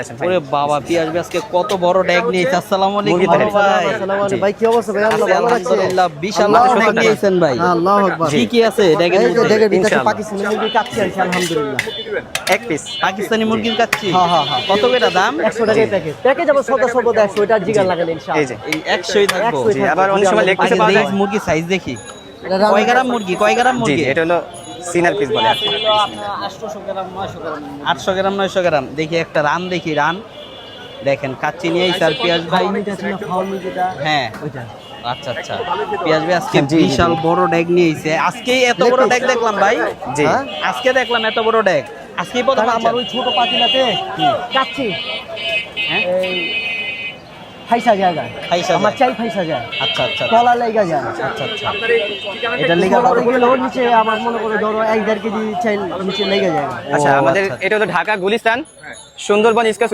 আচ্ছা ওরে বাবা পিয়াজ ভাই আজকে কত বড় ড্যাগ নিয়েছে আসসালামু আলাইকুম। মুরগি ভাই। আসসালামু আলাইকুম। ভাই কি অবস্থা ভাই? আল্লাহ ভালো রাখছে আলহামদুলিল্লাহ বিশাল আকবার। নিয়েছেন ভাই। আল্লাহু আকবার। কি কি আছে ড্যাগের মধ্যে? দেখেন ভিতরে পাকিস্তানি মুরগি কাচ্চি আছে আলহামদুলিল্লাহ। এক পিস পাকিস্তানি মুরগির কাচ্ছি? হ্যাঁ, হ্যাঁ, হ্যাঁ। কত করে দাম? 100 টাকায় প্যাকেজ প্যাকেজ আবার সদা সর্বদা 100 এটা জিগার লাগালে এই ইনশাআল্লাহ যে এই একশোই থাকব। জি আবার অনেক সময় লেগ পিসে পাওয়া যায়। মুরগি সাইজ দেখি। কয় গ্রাম মুরগি? কয় গ্রাম মুরগি? এটা হলো সিনার পিস বলে আটশো গ্রাম নয়শো গ্রাম। দেখি একটা রান দেখি রান। দেখেন কাচ্চি নিয়ে স্যার পেঁয়াজ ভাই। হ্যাঁ। আচ্ছা আচ্ছা। পেঁয়াজ ভাই আজকে বিশাল বড় ড্যাগ নিয়ে এসে আজকেই এত বড় ড্যাগ দেখলাম ভাই। জি। হ্যাঁ? আজকে দেখলাম এত বড় ড্যাগ আজকেই প্রথম আমার ওই ছোট পাতিলাতে কাচ্চি। হ্যাঁ? ফাইসা জায়গা। ফাইসা আমার যায়। চাই ফাইসা যায়। আচ্ছা আচ্ছা। তলা লেগা যায়। আচ্ছা আচ্ছা। এটা লেগা বড় গেলেও নিচে আমার মনে করে ধরো এক দেড় কেজি চাই নিচে লেগে যায়। আচ্ছা আমাদের আচ্ছা। এটা হলো ঢাকা গুলিস্তান সুন্দরবন স্কোয়ার